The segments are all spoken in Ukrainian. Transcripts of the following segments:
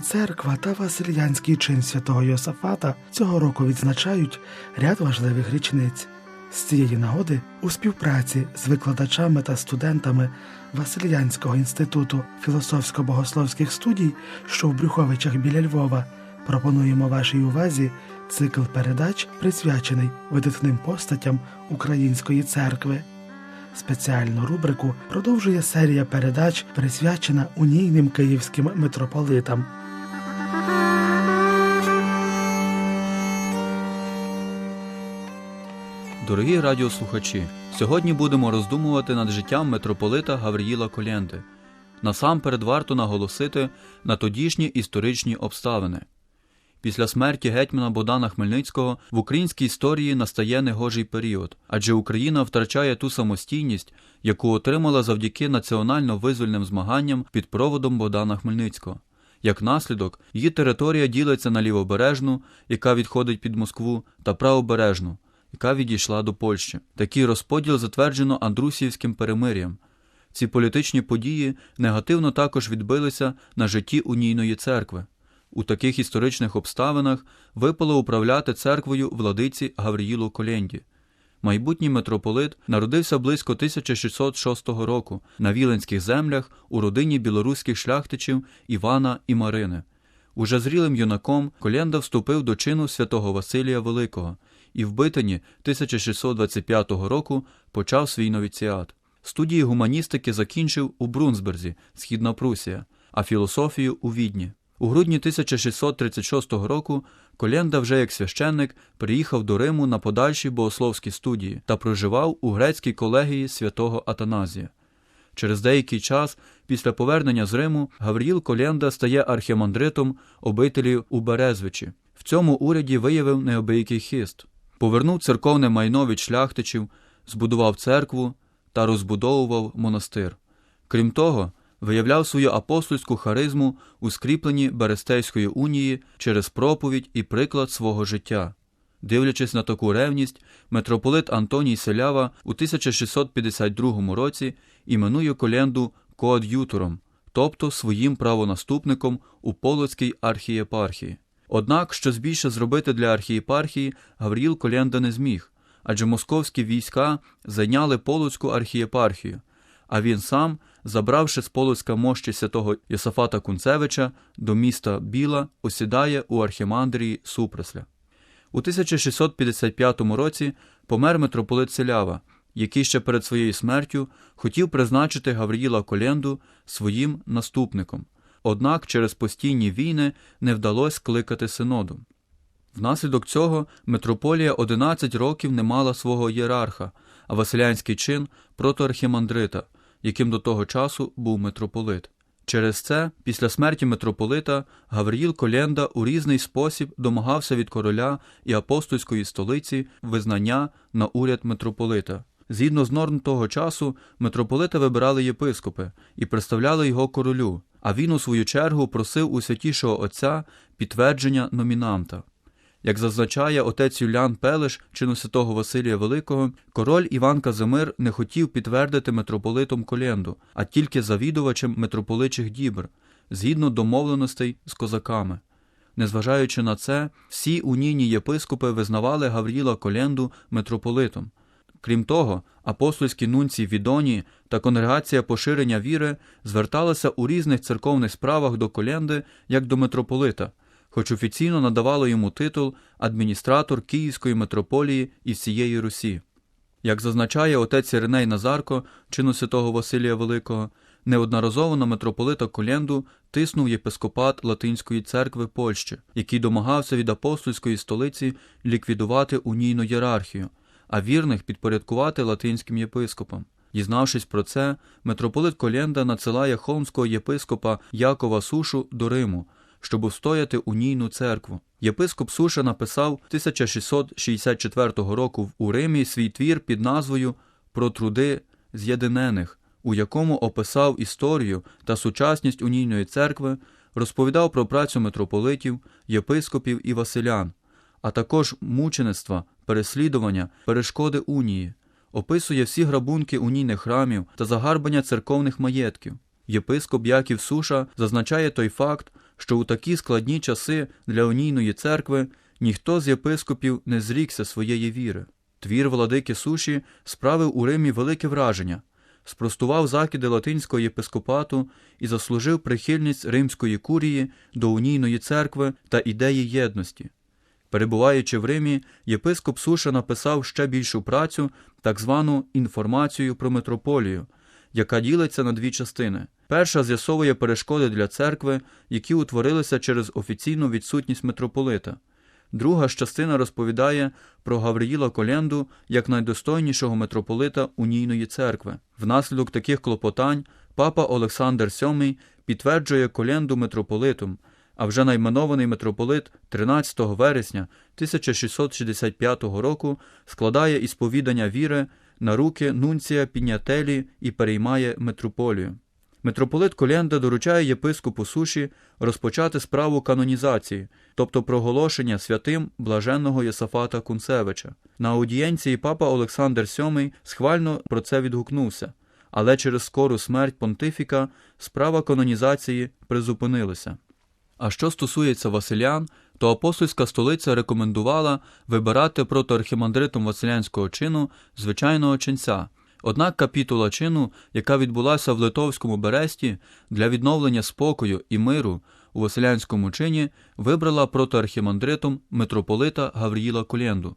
Церква та Васильянський чин святого Йосафата цього року відзначають ряд важливих річниць. З цієї нагоди у співпраці з викладачами та студентами Васильянського інституту філософсько-богословських студій, що в Брюховичах біля Львова, пропонуємо вашій увазі цикл передач, присвячений видатним постатям Української церкви. Спеціальну рубрику продовжує серія передач, присвячена унійним київським митрополитам. Дорогі радіослухачі, сьогодні будемо роздумувати над життям митрополита Гавриїла Колєнди. Насамперед варто наголосити на тодішні історичні обставини. Після смерті гетьмана Богдана Хмельницького в українській історії настає негожий період, адже Україна втрачає ту самостійність, яку отримала завдяки національно-визвольним змаганням під проводом Богдана Хмельницького. Як наслідок, її територія ділиться на лівобережну, яка відходить під Москву, та правобережну, яка відійшла до Польщі. Такий розподіл затверджено Андрусіївським перемир'ям. Ці політичні події негативно також відбилися на житті унійної церкви. У таких історичних обставинах випало управляти церквою владиці Гавриїлу Коленді. Майбутній митрополит народився близько 1606 року на Віленських землях у родині білоруських шляхтичів Івана і Марини. Уже зрілим юнаком Коленда вступив до чину святого Василія Великого і в Битині 1625 року почав свій новіціат. Студії гуманістики закінчив у Брунсберзі, Східна Прусія, а філософію у Відні. У грудні 1636 року Коленда вже як священник приїхав до Риму на подальші богословські студії та проживав у грецькій колегії святого Атаназія. Через деякий час після повернення з Риму Гавріїл Коленда стає архімандритом обителі у Березвичі. В цьому уряді виявив необиякий хист, повернув церковне майно від шляхтичів, збудував церкву та розбудовував монастир. Крім того, виявляв свою апостольську харизму у скріпленні Берестейської унії через проповідь і приклад свого життя. Дивлячись на таку ревність, митрополит Антоній Селява у 1652 році іменує коленду коад'ютором, тобто своїм правонаступником у Полоцькій архієпархії. Однак, щось більше зробити для архієпархії Гавріл Коленда не зміг, адже московські війська зайняли Полоцьку архієпархію, а він сам, забравши з Полоцька мощі святого Йосафата Кунцевича до міста Біла, осідає у архімандрії Супресля. У 1655 році помер митрополит Селява, який ще перед своєю смертю хотів призначити Гавріїла Коленду своїм наступником. Однак через постійні війни не вдалося скликати синоду. Внаслідок цього митрополія 11 років не мала свого ієрарха, а Василянський чин протоархімандрита, яким до того часу був митрополит. Через це, після смерті митрополита, Гавриїл Коленда у різний спосіб домагався від короля і апостольської столиці визнання на уряд митрополита. Згідно з норм того часу, митрополита вибирали єпископи і представляли його королю, а він, у свою чергу, просив у святішого отця підтвердження номінанта. Як зазначає отець Юліан Пелеш, чину святого Василія Великого, король Іван Казимир не хотів підтвердити митрополитом Коленду, а тільки завідувачем митрополичих дібр, згідно домовленостей з козаками. Незважаючи на це, всі унійні єпископи визнавали Гавріла Коленду митрополитом. Крім того, апостольські нунці Відоні та конгрегація поширення віри зверталися у різних церковних справах до Коленди як до митрополита, хоч офіційно надавало йому титул адміністратор Київської митрополії і всієї Русі. Як зазначає отець Іриней Назарко, чину святого Василія Великого, неодноразово на митрополита Коленду тиснув єпископат Латинської церкви Польщі, який домагався від апостольської столиці ліквідувати унійну ієрархію, а вірних підпорядкувати латинським єпископам. Дізнавшись про це, митрополит Коленда надсилає холмського єпископа Якова Сушу до Риму, щоб устояти унійну церкву. Єпископ Суша написав 1664 року у Римі свій твір під назвою Про труди з'єдинених, у якому описав історію та сучасність унійної церкви, розповідав про працю митрополитів, єпископів і василян, а також мучеництва, переслідування, перешкоди унії, описує всі грабунки унійних храмів та загарбання церковних маєтків. Єпископ Яків Суша зазначає той факт, що у такі складні часи для унійної церкви ніхто з єпископів не зрікся своєї віри. Твір владики Суші справив у Римі велике враження, спростував закиди латинського єпископату і заслужив прихильність римської курії до унійної церкви та ідеї єдності. Перебуваючи в Римі, єпископ Суша написав ще більшу працю, так звану інформацію про митрополію, яка ділиться на дві частини. Перша з'ясовує перешкоди для церкви, які утворилися через офіційну відсутність митрополита. Друга ж частина розповідає про Гавриїла Коленду як найдостойнішого митрополита унійної церкви. Внаслідок таких клопотань папа Олександр VII підтверджує Коленду митрополитом, а вже найменований митрополит 13 вересня 1665 року складає ісповідання віри на руки нунція Пінятелі і переймає митрополію. Митрополит Коленда доручає єпископу Суші розпочати справу канонізації, тобто проголошення святим блаженного Єсафата Кунцевича. На аудієнції папа Олександр VII схвально про це відгукнувся, але через скору смерть понтифіка справа канонізації призупинилася. А що стосується Василян, то апостольська столиця рекомендувала вибирати протоархімандритом Василянського чину звичайного ченця. Однак капітула чину, яка відбулася в Литовському Бересті для відновлення спокою і миру у Василянському чині, вибрала протоархімандритом митрополита Гавріїла Колєнду,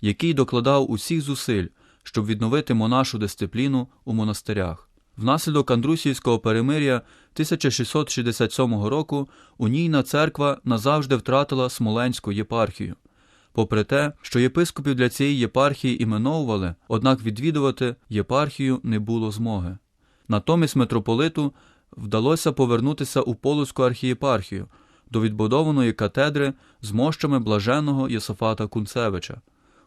який докладав усіх зусиль, щоб відновити монашу дисципліну у монастирях. Внаслідок Андрусівського перемиря 1667 року унійна церква назавжди втратила Смоленську єпархію. Попри те, що єпископів для цієї єпархії іменовували, однак відвідувати єпархію не було змоги. Натомість митрополиту вдалося повернутися у Полоцьку архієпархію до відбудованої катедри з мощами блаженого Єсофата Кунцевича.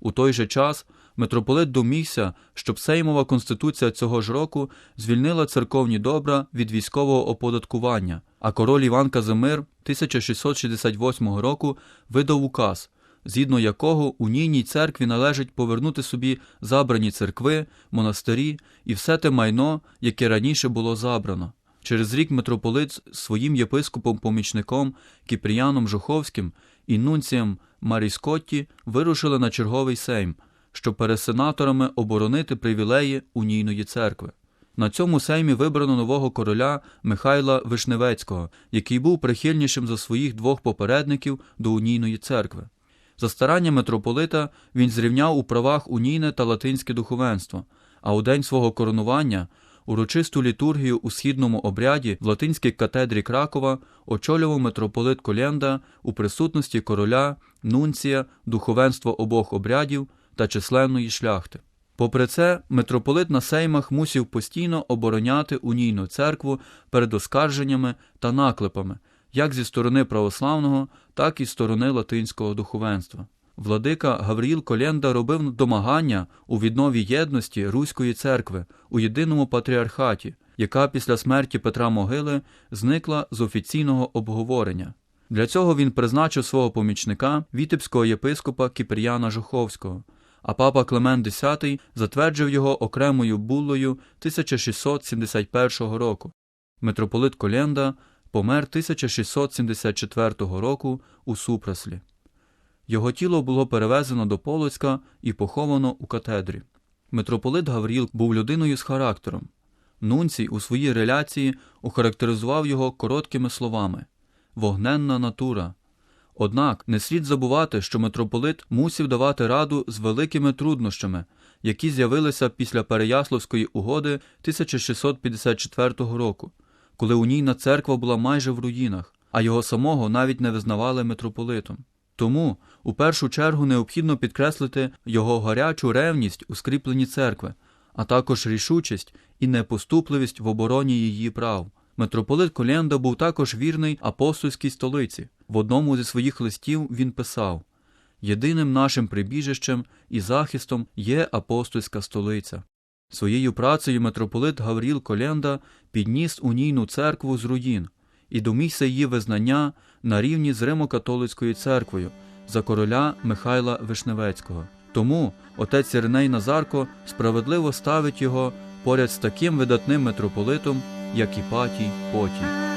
У той же час митрополит домігся, щоб Сеймова конституція цього ж року звільнила церковні добра від військового оподаткування, а король Іван Казимир 1668 року видав указ, згідно якого унійній церкві належить повернути собі забрані церкви, монастирі і все те майно, яке раніше було забрано. Через рік митрополит з своїм єпископом-помічником Кіпріяном Жуховським і нунцієм Марі Скотті вирушили на черговий сейм, щоб перед сенаторами оборонити привілеї унійної церкви. На цьому сеймі вибрано нового короля Михайла Вишневецького, який був прихильнішим за своїх двох попередників до унійної церкви. За старання митрополита він зрівняв у правах унійне та латинське духовенство, а у день свого коронування урочисту літургію у східному обряді в латинській катедрі Кракова очолював митрополит Коленда у присутності короля, нунція, духовенства обох обрядів та численної шляхти. Попри це, митрополит на сеймах мусів постійно обороняти унійну церкву перед оскарженнями та наклепами, як зі сторони православного, так і сторони латинського духовенства. Владика Гавріїл Коленда робив домагання у віднові єдності Руської церкви у єдиному патріархаті, яка після смерті Петра Могили зникла з офіційного обговорення. Для цього він призначив свого помічника вітебського єпископа Кіпріяна Жуховського, а папа Клемент X затверджив його окремою буллою 1671 року. Митрополит Коленда помер 1674 року у Супраслі. Його тіло було перевезено до Полоцька і поховано у катедрі. Митрополит Гавріл був людиною з характером. Нунцій у своїй реляції охарактеризував його короткими словами вогненна натура. Однак не слід забувати, що митрополит мусів давати раду з великими труднощами, які з'явилися після Переяславської угоди 1654 року, коли унійна церква була майже в руїнах, а його самого навіть не визнавали митрополитом. Тому у першу чергу необхідно підкреслити його гарячу ревність у скріпленні церкви, а також рішучість і непоступливість в обороні її прав. Митрополит Коленда був також вірний апостольській столиці. В одному зі своїх листів він писав: Єдиним нашим прибіжищем і захистом є апостольська столиця. Своєю працею митрополит Гавріл Коленда підніс унійну церкву з руїн і домігся її визнання на рівні з Римо-католицькою церквою за короля Михайла Вишневецького. Тому отець Іриней Назарко справедливо ставить його поряд з таким видатним митрополитом, як і патій потій.